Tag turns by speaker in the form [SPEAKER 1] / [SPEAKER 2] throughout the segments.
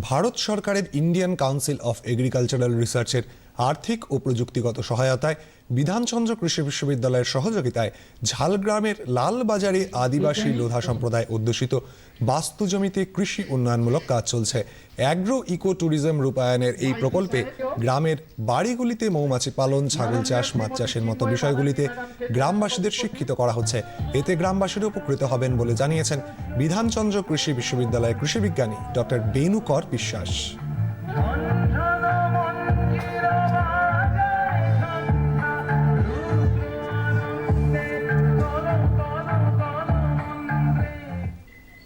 [SPEAKER 1] ভারত সরকারের Indian council of agricultural রিসার্চের আর্থিক ও প্রযুক্তিগত সহায়তায় বিধানচন্দ্র কৃষি বিশ্ববিদ্যালয়ের সহযোগিতায় ঝালগ্রামের লালবাজারে আদিবাসী লোধা সম্প্রদায় অধ্যুষিত বাস্তু জমিতে কৃষি উন্নয়নমূলক কাজ চলছে। অ্যাগ্রো ইকো ট্যুরিজম রূপায়ণের এই প্রকল্পে গ্রামের বাড়িগুলিতে মৌমাছি পালন ছাগল চাষ মাছ চাষের মতো বিষয়গুলিতে গ্রামবাসীদের শিক্ষিত করা হচ্ছে। এতে গ্রামবাসীরা উপকৃত হবেন বলে জানিয়েছেন বিধানচন্দ্র কৃষি বিশ্ববিদ্যালয়ের কৃষি বিজ্ঞানী ডক্টর বেনুকর বিশ্বাস।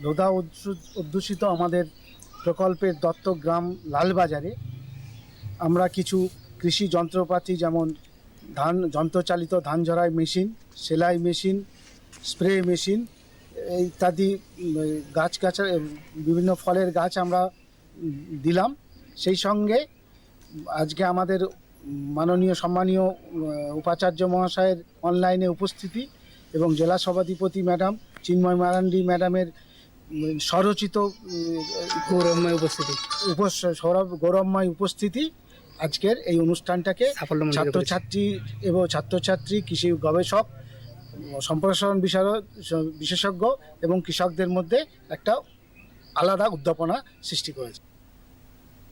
[SPEAKER 2] লোধা অধ্যুষিত আমাদের প্রকল্পের দত্তক গ্রাম লালবাজারে আমরা কিছু কৃষি যন্ত্রপাতি যেমন ধান, যন্ত্রচালিত ধান ঝরাই মেশিন, সেলাই মেশিন, স্প্রে মেশিন ইত্যাদি গাছ বিভিন্ন ফলের গাছ আমরা দিলাম। সেই সঙ্গে আজকে আমাদের মাননীয়, সম্মানীয় উপাচার্য মহাশয়ের অনলাইনে উপস্থিতি এবং জেলা সভাধিপতি ম্যাডাম, চিন্ময় মারান্ডি ম্যাডামের স্বরচিত গৌরবময় উপস্থিতি। সৌরভ গৌরবময় উপস্থিতি আজকের এই অনুষ্ঠানটাকে ছাত্রছাত্রী এবং ছাত্রছাত্রী কৃষি গবেষক সম্প্রসারণ বিষয় বিশেষজ্ঞ এবং কৃষকদের মধ্যে একটা আলাদা উদ্যাপনা সৃষ্টি করেছে।